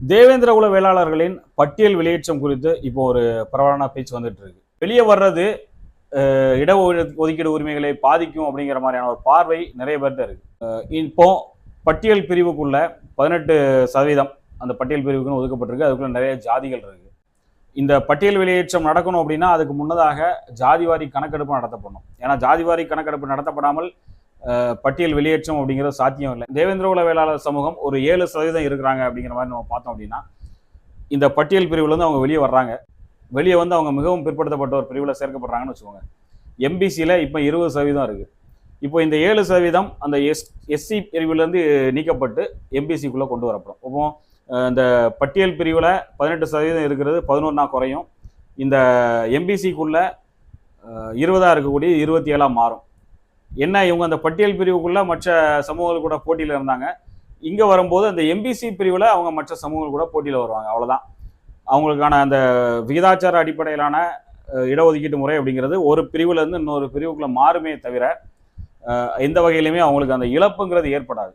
தேவேந்திர குல வேளாளர்களின் பட்டியல் வெளியேற்றம் குறித்து இப்போ ஒரு பரவலான பேச்சு வந்துட்டு இருக்கு. வெளியே வர்றது இட ஒதுக்கீடு உரிமைகளை பாதிக்கும் அப்படிங்கிற மாதிரியான ஒரு பார்வை நிறைய பேர்கிட்ட இருக்கு. இப்போ பட்டியல் பிரிவுக்குள்ள பதினெட்டு சதவீதம் அந்த பட்டியல் பிரிவுக்குன்னு ஒதுக்கப்பட்டிருக்கு. அதுக்குள்ள நிறைய ஜாதிகள் இருக்கு. இந்த பட்டியல் வெளியேற்றம் நடக்கணும் அப்படின்னா அதுக்கு முன்னதாக ஜாதிவாரி கணக்கெடுப்பு நடத்தப்படணும். ஏன்னா ஜாதிவாரி கணக்கெடுப்பு நடத்தப்படாமல் பட்டியல் வெளியேற்றம் அப்படிங்கிறது சாத்தியம் இல்லை. தேவேந்திர வேளாளர் சமூகம் ஒரு ஏழு சதவீதம் இருக்கிறாங்க அப்படிங்கிற மாதிரி நம்ம பார்த்தோம் அப்படின்னா இந்த பட்டியல் பிரிவுலேருந்து அவங்க வெளியே வர்றாங்க. வெளியே வந்து அவங்க மிகவும் பிற்படுத்தப்பட்ட ஒரு பிரிவில் சேர்க்கப்படுறாங்கன்னு வச்சுக்கோங்க. எம்பிசியில் இப்போ இருபது சதவீதம் இருக்குது இப்போ இந்த ஏழு சதவீதம் அந்த எஸ் எஸ்சி பிரிவுலேருந்து நீக்கப்பட்டு எம்பிசிக்குள்ளே கொண்டு வரப்படும். இப்போ இந்த பட்டியல் பிரிவில் பதினெட்டு சதவீதம் இருக்கிறது பதினொன்றா குறையும். இந்த எம்பிசிக்குள்ளே இருபதாக இருக்கக்கூடிய இருபத்தி ஏழாக மாறும். என்ன இவங்க அந்த பட்டியல் பிரிவுக்குள்ளே மற்ற சமூகங்கள் கூட போட்டியில் இருந்தாங்க. இங்கே வரும்போது அந்த எம்பிசி பிரிவில் அவங்க மற்ற சமூகங்கள் கூட போட்டியில் வருவாங்க. அவ்வளோதான் அவங்களுக்கான அந்த விகிதாச்சார அடிப்படையிலான இடஒதுக்கீட்டு முறை அப்படிங்கிறது ஒரு பிரிவுலேருந்து இன்னொரு பிரிவுக்குள்ளே மாறுமே தவிர எந்த வகையிலுமே அவங்களுக்கு அந்த இழப்புங்கிறது ஏற்படாது.